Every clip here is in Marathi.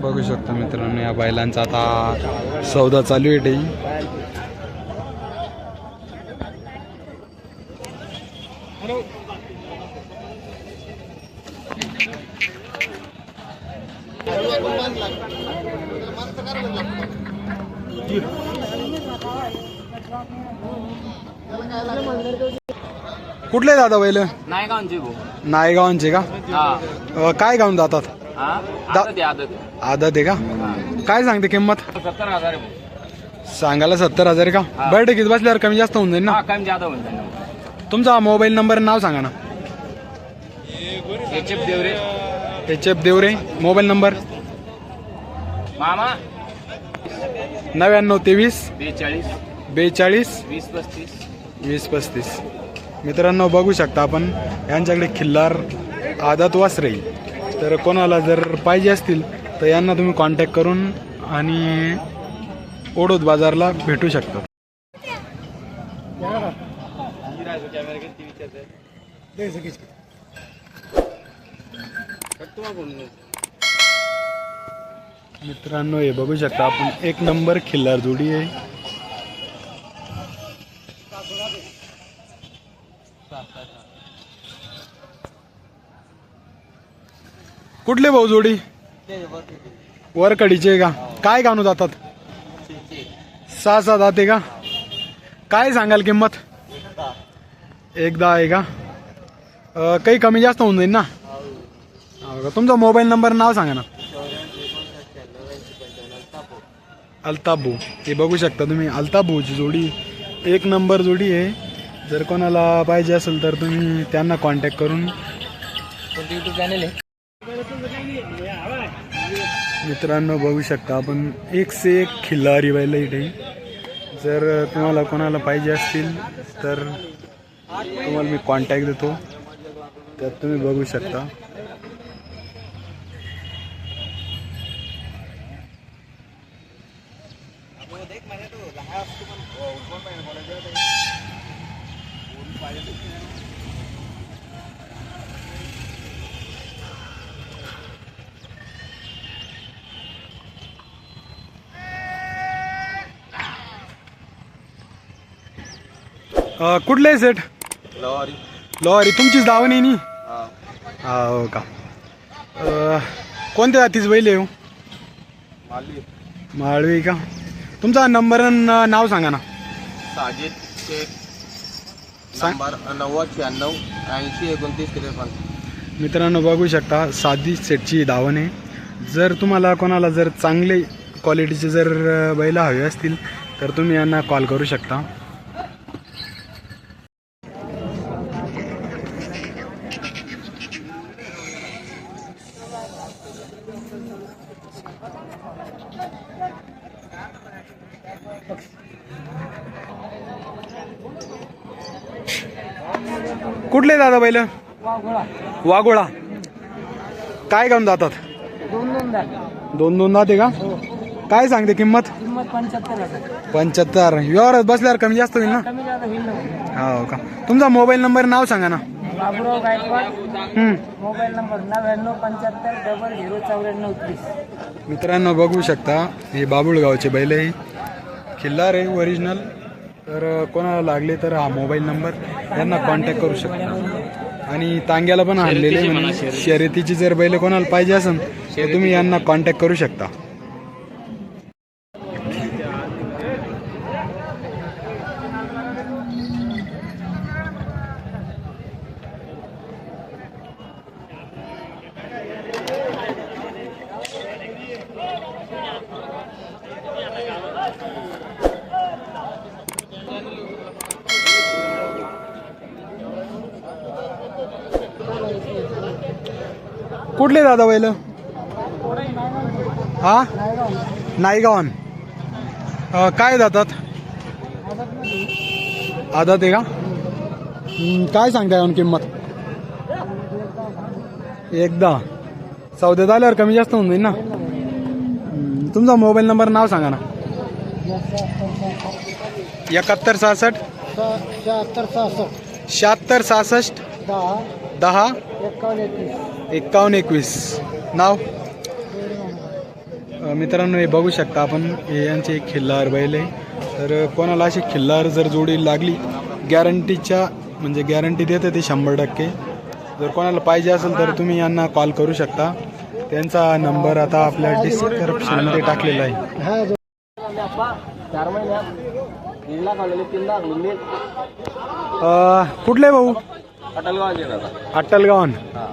बघू शकता मित्रांनो या बैलांचा आता सौदा चालू आहे कुठले दादा बैल? का भाऊ. नायगावांचे का? हा. अं, काय गाऊन जातात? हा? आदत आहे आदत आदत आहे का? काय सांगते किंमत? सत्तर हजार आहे भाऊ. सांगायला सत्तर हजार आहे का? हा. बैठकीत बसल्यावर कमी जास्त होऊन जाईल ना? हा कमी जादा होईल त्यांना तुमचा मोबाईल नंबर नाव सांगा ना. H F Deore. H F Deore mobile number? मामा? नव्याण्णव तेवीस. बेचाळीस. बेचाळीस. वीस पस्तीस. वीस पस्तीस. मित्रांनो बघू शकता आपण यांच्याकडे खिल्लार आदात वासरे. तर कोणाला जर पाहिजे असतील तर यांना तुम्ही कॉन्टॅक्ट करून आणि ओढूत बाजारला भेटू शकता. मित्रांनो हे बघू शकता आपण एक नंबर खिल्लार जोडी आहे. कुठले भाऊ जोडी? वरकडीचे का? काय गाणू जातात? सहा सहा जाते का? काय सांगाल किंमत? एकदा आहे का? काही कमी जास्त होऊन जाईल ना? तुमचा मोबाईल नंबर नाव सांगा ना. अल्ताबू. हे बघू शकता तुम्ही अल्ताबूची जोडी. एक नंबर जोडी आहे. जर कोणाला पाहिजे असेल तर तुम्ही त्यांना कॉन्टॅक्ट करून. युट्यूब चॅनल आहे? मित्रांनो बघू शकता आपण. एक से एक खिल्लारी बैल इथे. जर तुम्हाला कोणाला पाहिजे असतील तर तुम्हाला मी कॉन्टॅक्ट देतो. त्यात तुम्ही बघू शकता. कुठले आहे सेट लॉरी तुमचीच दावण आहे नी? हा. हो का? अं, कोणत्या जातीच बैल आहे हो? माळवी का? तुमचा नंबर आणि नाव सांगा ना. साजिद शेख सांग. नंबर नव्वद शहाण्णव ऐंशी एकोणतीस त्रेपन्न. मित्रांनो बघू शकता साधी सेटची धावण आहे. जर तुम्हाला कोणाला जर चांगले क्वालिटीचे जर अं, बैल हवे असतील तर तुम्ही यांना कॉल करू शकता. कुठले दादा बैल? वाघोळा. काय काम जातात? दोन दोन जाते का? काय सांगते किंमत? पंच्याहत्तर व्यवहारात बसल्यावर कमी जास्त होईल ना? हो का? तुमचा मोबाईल नंबर नाव सांगा ना. बाबुराव गायकवाड. हम्म. मोबाईल नंबर नव्याण्णव पंच्याहत्तर डबल झिरो चौऱ्याण्णव तीस. मित्रांनो बघू शकता हे बाबुळगावचे बैल आहे खिल्लार आहे ओरिजिनल तर कोणाला लागले तर हा मोबाईल नंबर यांना कॉन्टॅक्ट करू शकता आणि तांग्याला पण आणलेले आहे म्हणे. शर्यतीची जर बैल कोणाला पाहिजे असेल तर तुम्ही यांना कॉन्टॅक्ट करू शकता कुठले दादा बैल? हा? नायगावन काय जातात आदात आहे का? काय सांगताय यावर किंमत? एकदा. सौद्यात आल्यावर कमी जास्त होऊन जाईल ना? तुमचा मोबाईल नंबर नाव सांगा ना. एकाहत्तर सहासष्ट. शहात्तर सहासष्ट. शहात्तर सहासष्ट. दहा. दहा. एक्कावन्न एकवीस. नाव? मित्रांनो हे बघू शकता आपण. हे यांचे एक खिल्लार बैल आहे. तर कोणाला अशी खिल्लार जर जोडी लागली गॅरंटीच्या म्हणजे गॅरंटी देते ते शंभर टक्के. जर कोणाला पाहिजे असेल तर तुम्ही यांना कॉल करू शकता. त्यांचा नंबर आता आपल्या डिस्क्रिप्शनमध्ये टाकलेला आहे. कुठले भाऊ? अटलगाव अट्टलगावन हा.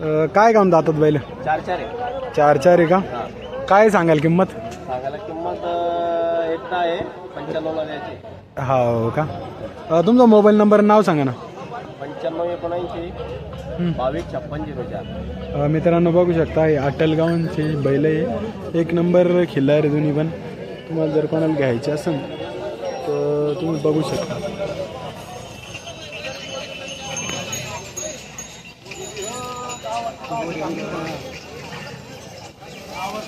अ, काय गाऊन जातात बैल? चार चार आहे चार चार आहे का? हा. काय सांगाल किंमत? सांगायला किंमत अं, एकटा आहे पंच्याण्णवला द्यायची. हो का? अ, तुमचा मोबाईल नंबर नाव सांगा ना. पंच्याण्णव एकोणऐंशी. बावीस छप्पन झिरो चार. अ, मित्रांनो बघू शकता हे अटलगावांचे बैल आहे. एक नंबर खिल्लार आहे दोन्ही पण. तुम्हाला जर कोणाला घ्यायचे असेल तर तुम्ही बघू शकता.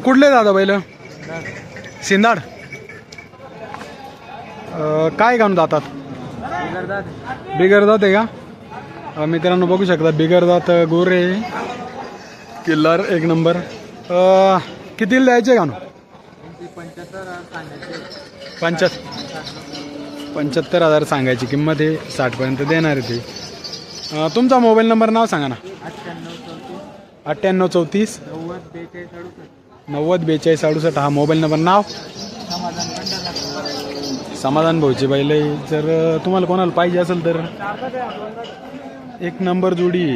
कुठले दादा बैल? सिंदाड काय घालून जातात बिगर दात. आहे का? मित्रांनो बघू शकता बिगर दात गोरे किल्लार एक नंबर. कितीला द्यायचे का पंच्याहत्तर पंच्याहत्तर. हजार सांगायची किंमत आहे साठपर्यंत देणार आहे ते. तुमचा मोबाईल नंबर नाव सांगा ना. अठ्ठ्याण्णव चौतीस. अठ्ठ्याण्णव चौतीस. नव्वद बेचाळीस अडुसष्ट. नव्वद बेचाळीस अडुसष्ट हा मोबाईल नंबर. नाव? समाधान भाऊची बैल जर तुम्हाला कोणाला पाहिजे असेल तर एक नंबर जोडी.